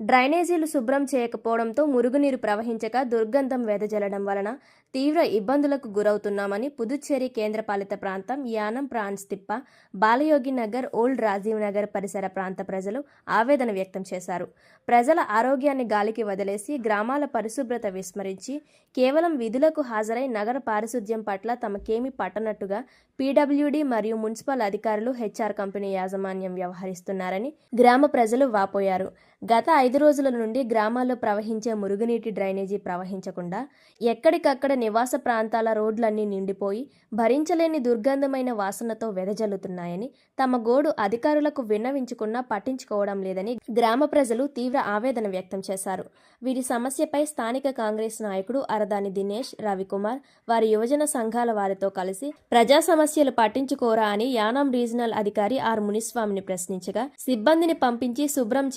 డ్రైనేజీలు శుభ్రం చేయకపోవడంతో మురుగునీరు ప్రవహించక దుర్గంధం వెదజల్లడం వలన తీవ్ర ఇబ్బందులకు గురవుతున్నామని పుదుచ్చేరి కేంద్రపాలిత ప్రాంతం యానం ప్రాన్స్ తిప్ప బాలయోగి నగర్ ఓల్డ్ రాజీవ్ నగర్ పరిసర ప్రాంత ప్రజలు ఆవేదన వ్యక్తం చేశారు. ప్రజల ఆరోగ్యాన్ని గాలికి వదిలేసి గ్రామాల పరిశుభ్రత విస్మరించి కేవలం విధులకు హాజరై నగర పారిశుద్ధ్యం పట్ల తమకేమీ పట్టనట్టుగా పీడబ్ల్యూడీ మరియు మున్సిపల్ అధికారులు హెచ్ఆర్ కంపెనీ యాజమాన్యం వ్యవహరిస్తున్నారని గ్రామ ప్రజలు వాపోయారు. గత ఐదు రోజుల నుండి గ్రామాల్లో ప్రవహించే మురుగునీటి డ్రైనేజీ ప్రవహించకుండా ఎక్కడికక్కడ నివాస ప్రాంతాల రోడ్లన్నీ నిండిపోయి భరించలేని దుర్గంధమైన వాసనతో వెదజల్లుతున్నాయని తమ గోడు అధికారులకు విన్నవించుకున్నా పట్టించుకోవడం లేదని గ్రామ ప్రజలు తీవ్ర ఆవేదన వ్యక్తం చేశారు. వీరి సమస్యపై స్థానిక కాంగ్రెస్ నాయకుడు అరదాని దినేష్ రవికుమార్ వారి యువజన సంఘాల వారితో కలిసి ప్రజా సమస్యలు పట్టించుకోరా అని యానాం రీజనల్ అధికారి ఆర్ మునిస్వామిని ప్రశ్నించగా సిబ్బందిని పంపించి శుభ్రం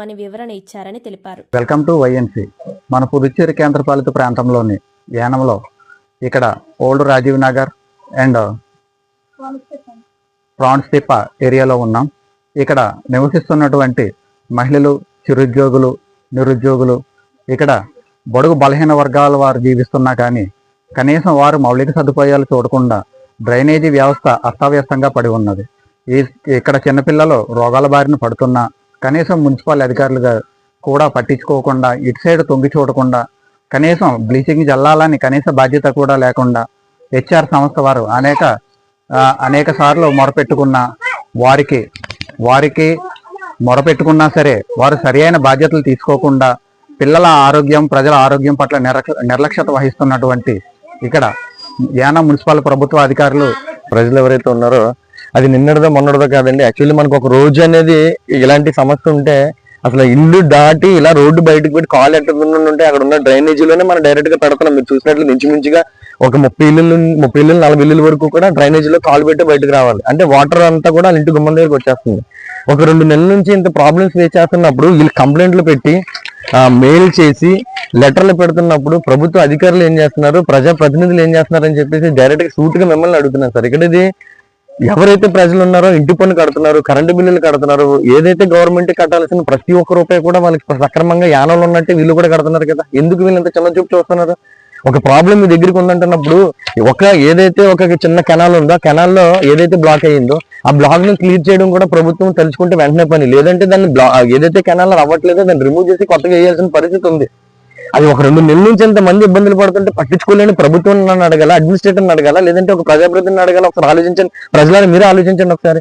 చేస్తున్నామని వివరణ ఇచ్చారని తెలిపారు. వెల్కమ్ టు వైఎన్సి మన పుదుచ్చేరి కేంద్రపాలిత ప్రాంతంలోని యానంలో ఇక్కడ old Rajiv Nagar and France Tippa ఏరియాలో ఉన్నాం. ఇక్కడ నివసిస్తున్నటువంటి మహిళలు చిరుద్యోగులు నిరుద్యోగులు ఇక్కడ బడుగు బలహీన వర్గాల వారు జీవిస్తున్నా కానీ కనీసం వారు మౌలిక సదుపాయాలు చూడకుండా డ్రైనేజీ వ్యవస్థ అస్తవ్యస్తంగా పడి ఉన్నది. ఈ ఇక్కడ చిన్నపిల్లలు రోగాల బారిన పడుతున్నా కనీసం మున్సిపల్ అధికారులుగా కూడా పట్టించుకోకుండా ఇటు సైడ్ తొంగి చూడకుండా కనీసం బ్లీచింగ్ జల్లాలని కనీస బాధ్యత కూడా లేకుండా హెచ్ఆర్ సంస్థ వారు అనేక అనేక సార్లు మొరపెట్టుకున్న వారికి వారికి మొరపెట్టుకున్నా సరే వారు సరియైన బాధ్యతలు తీసుకోకుండా పిల్లల ఆరోగ్యం ప్రజల ఆరోగ్యం పట్ల నిర్లక్ష్యత వహిస్తున్నటువంటి ఇక్కడ యానా మున్సిపల్ ప్రభుత్వ అధికారులు ప్రజలు ఎవరైతే ఉన్నారో అది నిన్నటిదో మొన్నటిదో కాదండి. యాక్చువల్లీ మనకు ఒక రోజు అనేది ఇలాంటి సమస్య ఉంటే అసలు ఇల్లు దాటి ఇలా రోడ్డు బయటకు పెట్టి కాల్ ఎట్టకుండా ఉంటే అక్కడ ఉన్న డ్రైనేజీలోనే మనం డైరెక్ట్గా పెడుతున్నాం. మీరు చూసినట్లు మించుమించుగా ఒక ముప్పై ఇల్లు ముప్పై ఇల్లు నలభై ఇల్లుల వరకు కూడా డ్రైనేజీలో కాల్ పెట్టి బయటకు రావాలి. అంటే వాటర్ అంతా కూడా ఇంటి గుమ్మం దగ్గరికి వచ్చేస్తుంది. ఒక రెండు నెలల నుంచి ఇంత ప్రాబ్లమ్స్ ఫేస్ చేస్తున్నప్పుడు వీళ్ళు కంప్లైంట్లు పెట్టి మెయిల్ చేసి లెటర్లు పెడుతున్నప్పుడు ప్రభుత్వ అధికారులు ఏం చేస్తున్నారు? ప్రజా ప్రతినిధులు ఏం చేస్తున్నారు అని చెప్పేసి డైరెక్ట్గా సూట్గా మిమ్మల్ని అడుగుతున్నారు సార్. ఇక్కడ ఇది ఎవరైతే ప్రజలు ఉన్నారో ఇంటి పన్ను కడుతున్నారు కరెంటు బిల్లులు కడుతున్నారు ఏదైతే గవర్నమెంట్ కట్టాల్సిన ప్రతి ఒక్క రూపాయి కూడా వాళ్ళకి సక్రమంగా యానంలో ఉన్నట్టే వీళ్ళు కూడా కడుతున్నారు కదా. ఎందుకు వీళ్ళు ఇంత చిన్న చూపు చూస్తున్నారు? ఒక ప్రాబ్లం మీ దగ్గరికి ఉందంటున్నప్పుడు ఒక ఏదైతే ఒక చిన్న కెనాల్ ఉందో ఆ కెనాల్లో ఏదైతే బ్లాక్ అయ్యిందో ఆ బ్లాక్ను క్లియర్ చేయడం కూడా ప్రభుత్వం తలుచుకుంటే వెంటనే పని. లేదంటే దాన్ని ఏదైతే కెనాల్ అవ్వట్లేదో దాన్ని రిమూవ్ చేసి కొత్తగా వేయాల్సిన పరిస్థితి ఉంది. అది ఒక రెండు నెలల నుంచి ఎంత మంది ఇబ్బందులు పడుతుంటే పట్టించుకోలేని ప్రభుత్వం నన్ను అడగాల అడ్మినిస్ట్రేటర్ని అడగాల లేదంటే ఒక ప్రజాప్రతిని అడగాల ఒకసారి ఆలోచించండి. ప్రజలను మీరే ఆలోచించండి ఒకసారి.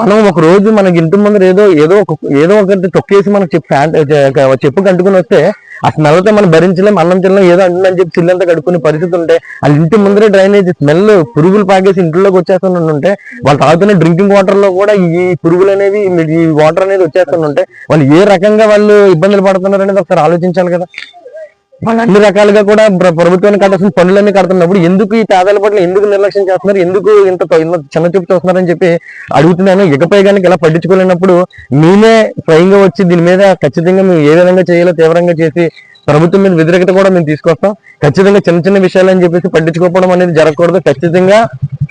మనం ఒక రోజు మనకి ఇంటి ముందర ఏదో ఏదో ఒక ఏదో ఒకటి తొక్కేసి మనకు చెప్పు చెప్పు కంటుకుని వస్తే ఆ స్మెల్తో మనం భరించలేం అన్నం తినలేం ఏదో అంటుందని చెప్పి చిల్లంతా కడుక్కునే పరిస్థితి ఉంటే వాళ్ళ ఇంటి ముందరే డ్రైనేజ్ స్మెల్ పురుగులు పాకేసి ఇంట్లోకి వచ్చేస్తుంటే వాళ్ళు తాగుతున్న డ్రింకింగ్ వాటర్లో కూడా ఈ పురుగులు అనేవి ఈ వాటర్ అనేది వచ్చేస్తుంటే వాళ్ళు ఏ రకంగా వాళ్ళు ఇబ్బందులు పడుతున్నారు అనేది ఒకసారి ఆలోచించాలి కదా. వాళ్ళు అన్ని రకాలుగా కూడా ప్రభుత్వాన్ని ప్రభుత్వానికి కట్టాల్సిన పనులన్నీ కడుతున్నప్పుడు ఎందుకు ఈ పేదల పట్ల ఎందుకు నిర్లక్ష్యం చేస్తున్నారు? ఎందుకు ఇంత చిన్న చూపు చూస్తున్నారని చెప్పి అడుగుతున్నాను. ఇకపై కనుక ఇలా పట్టించుకోలేనప్పుడు మేమే స్వయంగా వచ్చి దీని మీద ఖచ్చితంగా మేము ఏ విధంగా చేయాలో తీవ్రంగా చేసి ప్రభుత్వం మీద వ్యతిరేకత కూడా మేము తీసుకొస్తాం. ఖచ్చితంగా చిన్న చిన్న విషయాలు అని చెప్పేసి పట్టించుకోవడం అనేది జరగకూడదు. ఖచ్చితంగా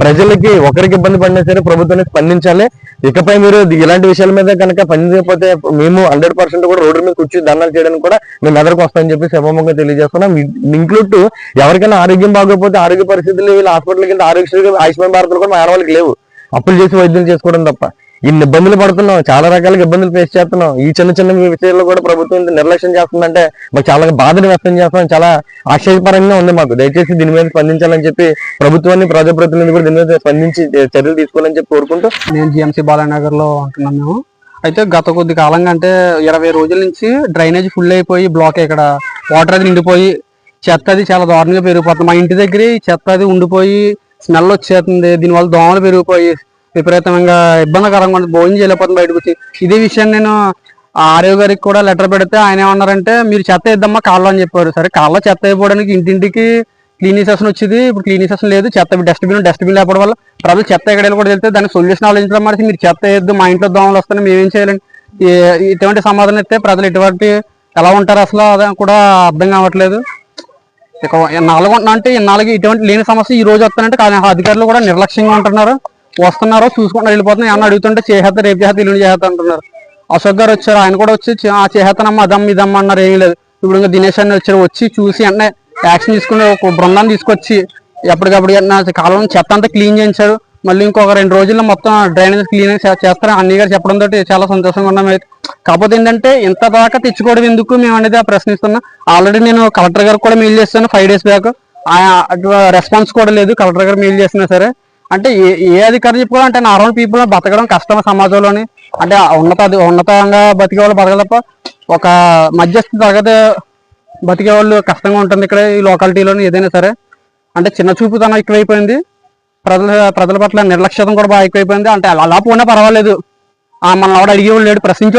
ప్రజలకి ఒకరికి ఇబ్బంది పడినా సరే ప్రభుత్వానికి స్పందించాలి. ఇకపై మీరు ఇలాంటి విషయాల మీద కనుక పనిచేయకపోతే మేము హండ్రెడ్ పర్సెంట్ కూడా రోడ్డు మీద కూర్చొని దండాలు చేయడానికి కూడా మేము ఎదరికి వస్తామని చెప్పి శుభమంగా తెలియజేస్తున్నాం. ఇంక్లూడ్ టు ఎవరికైనా ఆరోగ్యం బాగోకపోతే ఆరోగ్య పరిస్థితులు వీళ్ళు హాస్పిటల్కి వెళ్తే ఆరోగ్యశ్రీ ఆయుష్మాన్ భారత్ కూడా మా ఆడవాళ్ళకి లేవు. అప్పులు చేసి వైద్యం చేసుకోవడం తప్ప. ఇన్ని ఇబ్బందులు పడుతున్నాం చాలా రకాలుగా ఇబ్బందులు ఫేస్ చేస్తున్నాం. ఈ చిన్న చిన్న విషయాల్లో కూడా ప్రభుత్వం నిర్లక్ష్యం చేస్తుందంటే మాకు చాలా బాధను వ్యక్తం చేస్తున్నాం. చాలా ఆశ్చర్యపరంగా ఉంది మాకు. దయచేసి దీని మీద స్పందించాలని చెప్పి ప్రభుత్వాన్ని ప్రజాప్రతినిధులు కూడా దీని మీద స్పందించి చర్యలు తీసుకోవాలని చెప్పి కోరుకుంటూ నేను జిఎంసీ బాలానగర్లో ఉంటున్నాం మేము. అయితే గత కొద్ది కాలంగా అంటే ఇరవై రోజుల నుంచి డ్రైనేజ్ ఫుల్ అయిపోయి బ్లాక్ ఇక్కడ. వాటర్ అది నిండిపోయి చెత్త అది చాలా దారుణంగా పెరిగిపోతుంది. మా ఇంటి దగ్గర చెత్త అది ఉండిపోయి స్మెల్ వచ్చేస్తుంది. దీనివల్ల దోమలు పెరిగిపోయి విపరీతంగా ఇబ్బందికరంగా ఉంది. భోజనం చేయలేకపోతుంది బయటకు వచ్చి. ఇదే విషయాన్ని నేను ఆర్యో గారికి కూడా లెటర్ పెడితే ఆయన ఏమన్నారంటే మీరు చెత్త వేద్దామా కాళ్ళు అని చెప్పారు. సరే కాళ్ళలో చెత్త అయిపోవడానికి ఇంటింటికి క్లీనింగ్ వచ్చింది. ఇప్పుడు క్లీనింగ్ లేదు. చెత్త డస్ట్బిన్ డస్ట్బిన్ లేకపోవడం వల్ల ప్రజలు చెత్త ఎక్కడైనా కూడా వెళ్తే దానికి సొల్యూషన్ ఆలోచించడం మరి మీరు చెత్త వేయద్దు మా ఇంట్లో దోమలు వస్తాయి మేమేం చేయాలండి? ఇటువంటి సమాధానం ఇస్తే ప్రజలు ఎటువంటి ఎలా ఉంటారు అసలు? అదే కూడా అర్థం కావట్లేదు. ఇక నాలుగు అంటే నాలుగు ఇటువంటి లేని సమస్య ఈ రోజు వస్తానంటే కానీ అధికారులు కూడా నిర్లక్ష్యంగా ఉంటున్నారు. వస్తున్నారు చూసుకుంటూ వెళ్ళిపోతున్నారు ఏమన్నా అడుగుతుంటే చేసేస్తారు రేపు చేస్తా ఇల్లు చేస్తా అంటున్నారు. అశోక్ గారు వచ్చారు. ఆయన కూడా వచ్చి ఆ చేసేతనమ్మా అదమ్మ ఇదమ్మ అన్నారు. ఏమీ లేదు. ఇప్పుడు ఇంకా దినేష్ అన్న వచ్చారు. వచ్చి చూసి వెంటనే యాక్షన్ తీసుకుని ఒక బృందాన్ని తీసుకొచ్చి ఎప్పటికప్పుడు నా కాలం చెత్త అంతా క్లీన్ చేయించారు. మళ్ళీ ఇంకొక రెండు రోజుల్లో మొత్తం డ్రైనేజ్ క్లీన్ చేస్తారు. అన్ని గారు చెప్పడం తోటి చాలా సంతోషంగా ఉన్నాం. కాకపోతే ఏంటంటే ఇంత దాకా తెచ్చుకోవడం ఎందుకు మేము అనేది ఆ ప్రశ్నిస్తున్నాం ఆల్రెడీ నేను కలెక్టర్ గారికి కూడా మెయిల్ చేస్తాను ఫైవ్ డేస్ బ్యాక్. రెస్పాన్స్ కూడా లేదు. కలెక్టర్ గారు మెయిల్ చేసినా సరే అంటే ఏ ఏ అధికారి చెప్పుకోవాలంటే నార్మల్ పీపుల్ బతకడం కష్టం సమాజంలోని. అంటే ఉన్నత ఉన్నతంగా బతికే వాళ్ళు బతకదు తప్ప ఒక మధ్యస్థ తరగతి బతికే వాళ్ళు కష్టంగా ఉంటుంది ఇక్కడ ఈ లోకాలిటీలోని ఏదైనా సరే. అంటే చిన్న చూపుతనం ఎక్కువైపోయింది. ప్రజల ప్రజల పట్ల నిర్లక్ష్యతం కూడా బాగా ఎక్కువైపోయింది. అంటే అలా పోయినా పర్వాలేదు. ఆ మన ఆవిడ అడిగేవాళ్ళు లేడు ప్రశ్నించే